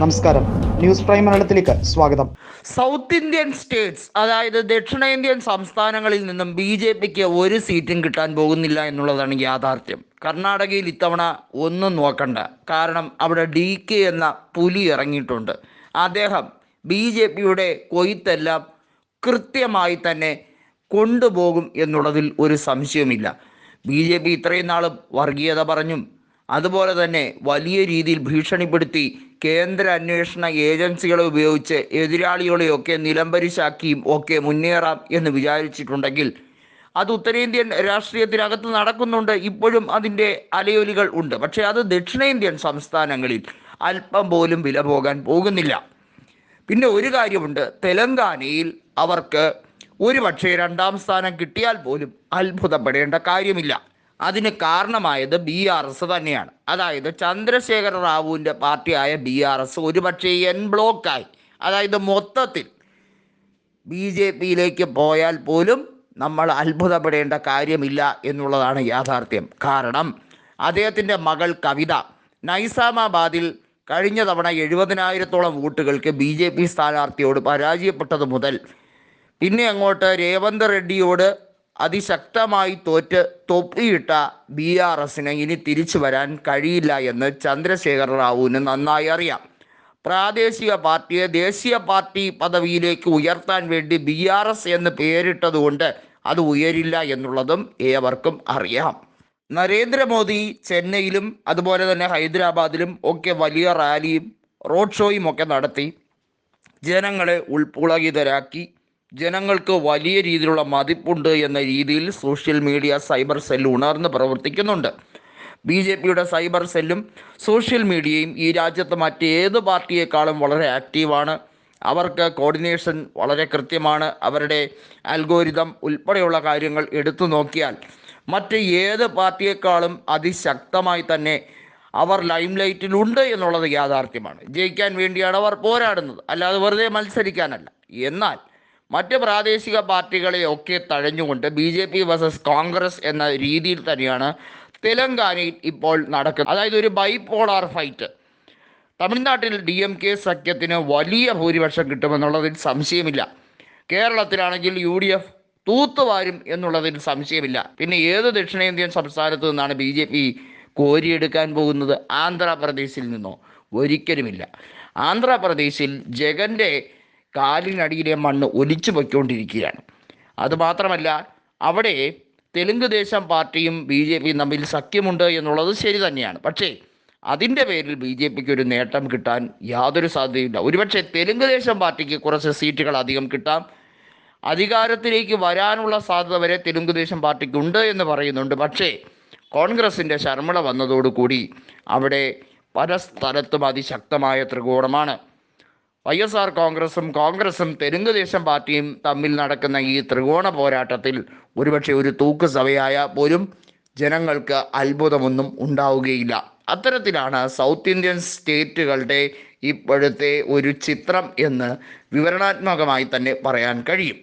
നമസ്കാരം. News prime മലയാളത്തിലേക്ക് സ്വാഗതം. സൗത്ത് ഇന്ത്യൻ സ്റ്റേറ്റ്സ് അതായത് ദക്ഷിണേന്ത്യൻ സംസ്ഥാനങ്ങളിൽ നിന്നും ബി ജെ പിക്ക് ഒരു സീറ്റും കിട്ടാൻ പോകുന്നില്ല എന്നുള്ളതാണ് യാഥാർത്ഥ്യം. കർണാടകയിൽ ഇത്തവണ ഒന്നും നോക്കണ്ട. കാരണം അവിടെ ഡി കെ എന്ന പുലി ഇറങ്ങിയിട്ടുണ്ട്. അദ്ദേഹം ബി ജെ പിയുടെ കൊയ്ത്തെല്ലാം കൃത്യമായി തന്നെ കൊണ്ടുപോകും എന്നുള്ളതിൽ ഒരു സംശയവുമില്ല. ബി ജെ പി ഇത്രയും നാളും വർഗീയത പറഞ്ഞും അതുപോലെ തന്നെ വലിയ രീതിയിൽ ഭീഷണിപ്പെടുത്തി കേന്ദ്ര അന്വേഷണ ഏജൻസികളെ ഉപയോഗിച്ച് എതിരാളികളെയൊക്കെ നിലംപരിശാക്കിയും ഒക്കെ മുന്നേറാം എന്ന് വിചാരിച്ചിട്ടുണ്ടെങ്കിൽ അത് ഉത്തരേന്ത്യൻ രാഷ്ട്രീയത്തിനകത്ത് നടക്കുന്നുണ്ട്. ഇപ്പോഴും അതിന്റെ അലയൊലികൾ ഉണ്ട്. പക്ഷേ അത് ദക്ഷിണേന്ത്യൻ സംസ്ഥാനങ്ങളിൽ അല്പം പോലും വില പോകാൻ പോകുന്നില്ല. പിന്നെ ഒരു കാര്യമുണ്ട്. തെലങ്കാനയിൽ അവർക്ക് ഒരു പക്ഷേ രണ്ടാം സ്ഥാനം കിട്ടിയാൽ പോലും അത്ഭുതപ്പെടേണ്ട കാര്യമില്ല. അതിന് കാരണമായത് ബി ആർ എസ് തന്നെയാണ്. അതായത് ചന്ദ്രശേഖര റാവുവിന്റെ പാർട്ടിയായ ബി ആർ എസ് ഒരുപക്ഷെ എൻ ബ്ലോക്കായി അതായത് മൊത്തത്തിൽ ബി ജെ പിയിലേക്ക് പോയാൽ പോലും നമ്മൾ അത്ഭുതപ്പെടേണ്ട കാര്യമില്ല എന്നുള്ളതാണ് യാഥാർത്ഥ്യം. കാരണം അദ്ദേഹത്തിന്റെ മകൾ കവിത നൈസാമാബാദിൽ കഴിഞ്ഞ തവണ എഴുപതിനായിരത്തോളം വോട്ടുകൾക്ക് ബി ജെ പി സ്ഥാനാർത്ഥിയോട് പരാജയപ്പെട്ടത് മുതൽ പിന്നെ അങ്ങോട്ട് രേവന്ത് റെഡ്ഡിയോട് അതിശക്തമായി തോറ്റ് തൊപ്പിയിട്ട ബി ആർ എസിന് ഇനി തിരിച്ചു വരാൻ കഴിയില്ല എന്ന് ചന്ദ്രശേഖർ റാവുവിന് നന്നായി അറിയാം. പ്രാദേശിക പാർട്ടിയെ ദേശീയ പാർട്ടി പദവിയിലേക്ക് ഉയർത്താൻ വേണ്ടി ബി ആർ എസ് എന്ന് പേരിട്ടതുകൊണ്ട് അത് ഉയരില്ല എന്നുള്ളതും ഏവർക്കും അറിയാം. നരേന്ദ്രമോദി ചെന്നൈയിലും അതുപോലെ തന്നെ ഹൈദരാബാദിലും ഒക്കെ വലിയ റാലിയും റോഡ് ഷോയും ഒക്കെ നടത്തി ജനങ്ങളെ ഉൾപുളകിതരാക്കി ജനങ്ങൾക്ക് വലിയ രീതിയിലുള്ള മതിപ്പുണ്ട് എന്ന രീതിയിൽ സോഷ്യൽ മീഡിയ സൈബർ സെൽ ഉണർന്ന് പ്രവർത്തിക്കുന്നുണ്ട്. ബി ജെ പിയുടെ സൈബർ സെല്ലും സോഷ്യൽ മീഡിയയും ഈ രാജ്യത്ത് മറ്റേത് പാർട്ടിയേക്കാളും വളരെ ആക്റ്റീവാണ്. അവർക്ക് കോർഡിനേഷൻ വളരെ കൃത്യമാണ്. അവരുടെ അൽഗോരിതം ഉൾപ്പെടെയുള്ള കാര്യങ്ങൾ എടുത്തു നോക്കിയാൽ മറ്റ് ഏത് പാർട്ടിയേക്കാളും അതിശക്തമായി തന്നെ അവർ ലൈം ലൈറ്റിലുണ്ട് എന്നുള്ളത് യാഥാർത്ഥ്യമാണ്. ജയിക്കാൻ വേണ്ടിയാണ് അവർ പോരാടുന്നത്. അല്ലാതെ വെറുതെ മത്സരിക്കാനല്ല. എന്നാൽ മറ്റ് പ്രാദേശിക പാർട്ടികളെയൊക്കെ തഴഞ്ഞുകൊണ്ട് B J P versus Congress എന്ന രീതിയിൽ തന്നെയാണ് തെലങ്കാനയിൽ ഇപ്പോൾ നടക്കുന്നത്. അതായത് ഒരു ബൈപോളാർ ഫൈറ്റ്. തമിഴ്നാട്ടിൽ ഡി എം കെ സഖ്യത്തിന് വലിയ ഭൂരിപക്ഷം കിട്ടുമെന്നുള്ളതിൽ സംശയമില്ല. കേരളത്തിലാണെങ്കിൽ യു ഡി എഫ് തൂത്തുവാരും എന്നുള്ളതിൽ സംശയമില്ല. പിന്നെ ഏത് ദക്ഷിണേന്ത്യൻ സംസ്ഥാനത്തു നിന്നാണ് ബി ജെ പി കോരിയെടുക്കാൻ പോകുന്നത്? ആന്ധ്രാപ്രദേശിൽ നിന്നോ? ഒരിക്കലുമില്ല. ആന്ധ്രാപ്രദേശിൽ ജഗന്റെ കാലിനടിയിലെ മണ്ണ് ഒലിച്ചു പൊയ്ക്കൊണ്ടിരിക്കുകയാണ്. അതുമാത്രമല്ല അവിടെ തെലുങ്ക് ദേശം പാർട്ടിയും ബി ജെ പിയും തമ്മിൽ സഖ്യമുണ്ട് എന്നുള്ളത് ശരി തന്നെയാണ്. പക്ഷേ അതിന്റെ പേരിൽ ബി ജെ പിക്ക് ഒരു നേട്ടം കിട്ടാൻ യാതൊരു സാധ്യതയില്ല ഒരുപക്ഷെ തെലുങ്ക് ദേശം പാർട്ടിക്ക് കുറച്ച് സീറ്റുകൾ അധികം കിട്ടാം. അധികാരത്തിലേക്ക് വരാനുള്ള സാധ്യത വരെ തെലുങ്ക് ദേശം പാർട്ടിക്കുണ്ട് എന്ന് പറയുന്നുണ്ട്. പക്ഷേ കോൺഗ്രസിന്റെ ശർമ്മള വന്നതോടുകൂടി അവിടെ പല സ്ഥലത്തും അതിശക്തമായ ത്രികോണമാണ്. വൈ എസ് ആർ കോൺഗ്രസും കോൺഗ്രസും തെലുങ്ക് ദേശം പാർട്ടിയും തമ്മിൽ നടക്കുന്ന ഈ ത്രികോണ പോരാട്ടത്തിൽ ഒരുപക്ഷെ ഒരു തൂക്ക് സഭയായ പോലും ജനങ്ങൾക്ക് അത്ഭുതമൊന്നും ഉണ്ടാവുകയില്ല. അത്തരത്തിലാണ് സൗത്ത് ഇന്ത്യൻ സ്റ്റേറ്റുകളുടെ ഇപ്പോഴത്തെ ഒരു ചിത്രം എന്ന് വിവരണാത്മകമായി തന്നെ പറയാൻ കഴിയും.